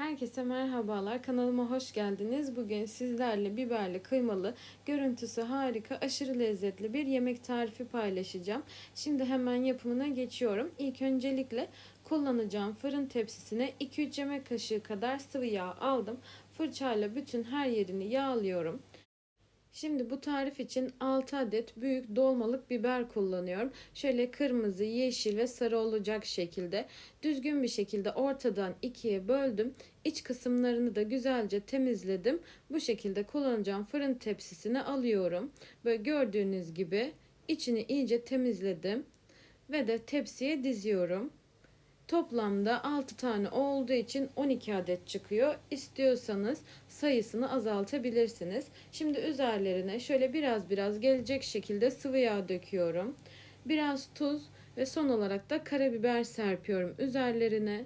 Herkese merhabalar. Kanalıma hoş geldiniz. Bugün sizlerle biberli, kıymalı, görüntüsü harika, aşırı lezzetli bir yemek tarifi paylaşacağım. Şimdi hemen yapımına geçiyorum. İlk öncelikle kullanacağım fırın tepsisine 2-3 yemek kaşığı kadar sıvı yağ aldım. Fırçayla bütün her yerini yağlıyorum. Şimdi bu tarif için 6 adet büyük dolmalık biber kullanıyorum. Şöyle kırmızı, yeşil ve sarı olacak şekilde düzgün bir şekilde ortadan ikiye böldüm. İç kısımlarını da güzelce temizledim. Bu şekilde kullanacağım fırın tepsisine alıyorum. Böyle gördüğünüz gibi içini iyice temizledim ve de tepsiye diziyorum. Toplamda 6 tane olduğu için 12 adet çıkıyor. İstiyorsanız sayısını azaltabilirsiniz. Şimdi üzerlerine şöyle biraz biraz gelecek şekilde sıvı yağ döküyorum. Biraz tuz ve son olarak da karabiber serpiyorum üzerlerine.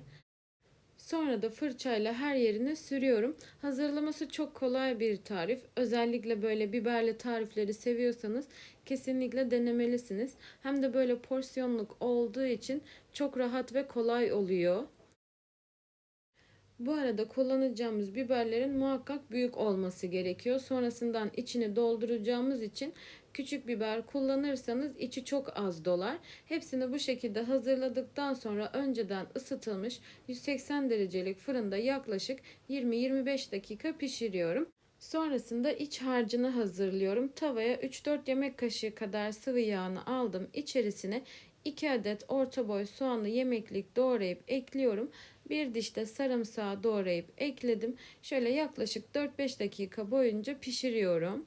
Sonra da fırçayla her yerine sürüyorum. Hazırlaması çok kolay bir tarif. Özellikle böyle biberli tarifleri seviyorsanız kesinlikle denemelisiniz. Hem de böyle porsiyonluk olduğu için çok rahat ve kolay oluyor. Bu arada kullanacağımız biberlerin muhakkak büyük olması gerekiyor. Sonrasından içini dolduracağımız için küçük biber kullanırsanız içi çok az dolar. Hepsini bu şekilde hazırladıktan sonra önceden ısıtılmış 180 derecelik fırında yaklaşık 20-25 dakika pişiriyorum. Sonrasında iç harcını hazırlıyorum. Tavaya 3-4 yemek kaşığı kadar sıvı yağını aldım. İçerisine 2 adet orta boy soğanlı yemeklik doğrayıp ekliyorum. Bir diş de sarımsağı doğrayıp ekledim. Şöyle yaklaşık 4-5 dakika boyunca pişiriyorum.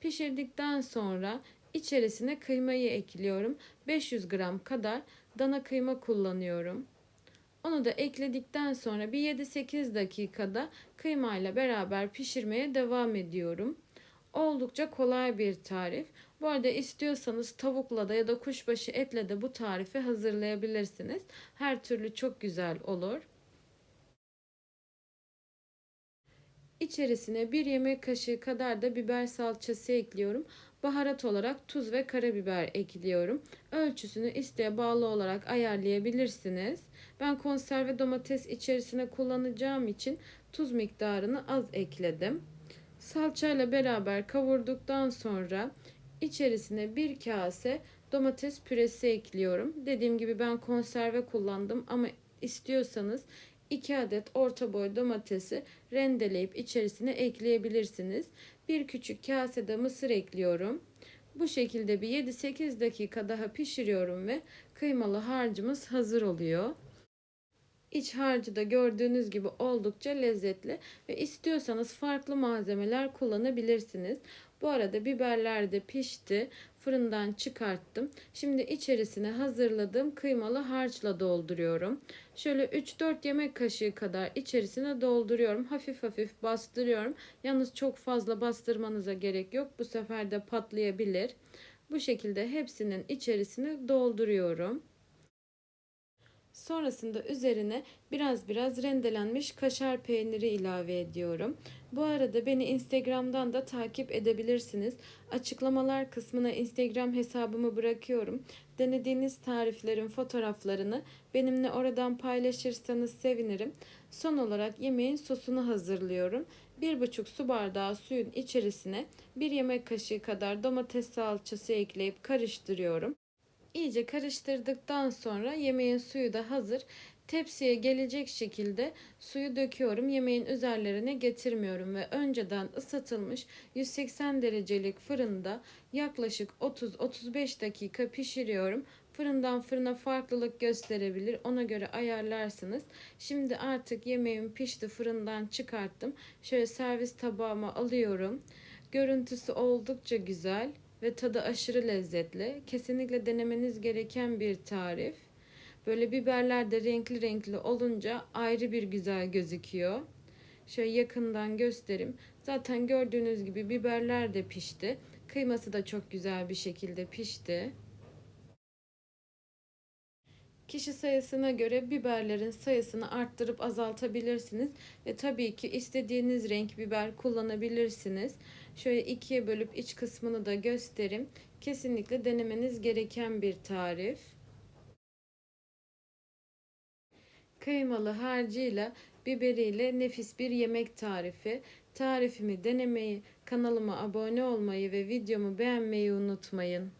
Pişirdikten sonra içerisine kıymayı ekliyorum. 500 gram kadar dana kıyma kullanıyorum. Onu da ekledikten sonra bir 7-8 dakikada kıymayla beraber pişirmeye devam ediyorum. Oldukça kolay bir tarif. Bu arada istiyorsanız tavukla da ya da kuşbaşı etle de bu tarifi hazırlayabilirsiniz. Her türlü çok güzel olur. İçerisine bir yemek kaşığı kadar da biber salçası ekliyorum. Baharat olarak tuz ve karabiber ekliyorum. Ölçüsünü isteğe bağlı olarak ayarlayabilirsiniz. Ben konserve domates içerisine kullanacağım için tuz miktarını az ekledim. Salçayla beraber kavurduktan sonra içerisine bir kase domates püresi ekliyorum. Dediğim gibi ben konserve kullandım ama istiyorsanız 2 adet orta boy domatesi rendeleyip içerisine ekleyebilirsiniz. Bir küçük kasede mısır ekliyorum. Bu şekilde bir 7-8 dakika daha pişiriyorum ve kıymalı harcımız hazır oluyor. İç harcı da gördüğünüz gibi oldukça lezzetli ve istiyorsanız farklı malzemeler kullanabilirsiniz. Bu arada biberler de pişti. Fırından çıkarttım. Şimdi içerisine hazırladığım kıymalı harçla dolduruyorum. Şöyle 3-4 yemek kaşığı kadar içerisine dolduruyorum. Hafif hafif bastırıyorum. Yalnız çok fazla bastırmanıza gerek yok. Bu sefer de patlayabilir. Bu şekilde hepsinin içerisine dolduruyorum. Sonrasında üzerine biraz biraz rendelenmiş kaşar peyniri ilave ediyorum. Bu arada beni Instagram'dan da takip edebilirsiniz. Açıklamalar kısmına Instagram hesabımı bırakıyorum. Denediğiniz tariflerin fotoğraflarını benimle oradan paylaşırsanız sevinirim. Son olarak yemeğin sosunu hazırlıyorum. 1,5 su bardağı suyun içerisine 1 yemek kaşığı kadar domates salçası ekleyip karıştırıyorum. İyice karıştırdıktan sonra yemeğin suyu da hazır. Tepsiye gelecek şekilde suyu döküyorum. Yemeğin üzerlerine getirmiyorum ve önceden ısıtılmış 180 derecelik fırında yaklaşık 30-35 dakika pişiriyorum. Fırından fırına farklılık gösterebilir. Ona göre ayarlarsınız. Şimdi artık yemeğim pişti. Fırından çıkarttım. Şöyle servis tabağıma alıyorum. Görüntüsü oldukça güzel ve tadı aşırı lezzetli. Kesinlikle denemeniz gereken bir tarif. Böyle biberler de renkli renkli olunca ayrı bir güzel gözüküyor. Şöyle yakından göstereyim. Zaten gördüğünüz gibi biberler de pişti. Kıyması da çok güzel bir şekilde pişti. Kişi sayısına göre biberlerin sayısını arttırıp azaltabilirsiniz ve tabii ki istediğiniz renk biber kullanabilirsiniz. Şöyle ikiye bölüp iç kısmını da göstereyim. Kesinlikle denemeniz gereken bir tarif. Kıymalı harcıyla biberiyle nefis bir yemek tarifi. Tarifimi denemeyi, kanalıma abone olmayı ve videomu beğenmeyi unutmayın.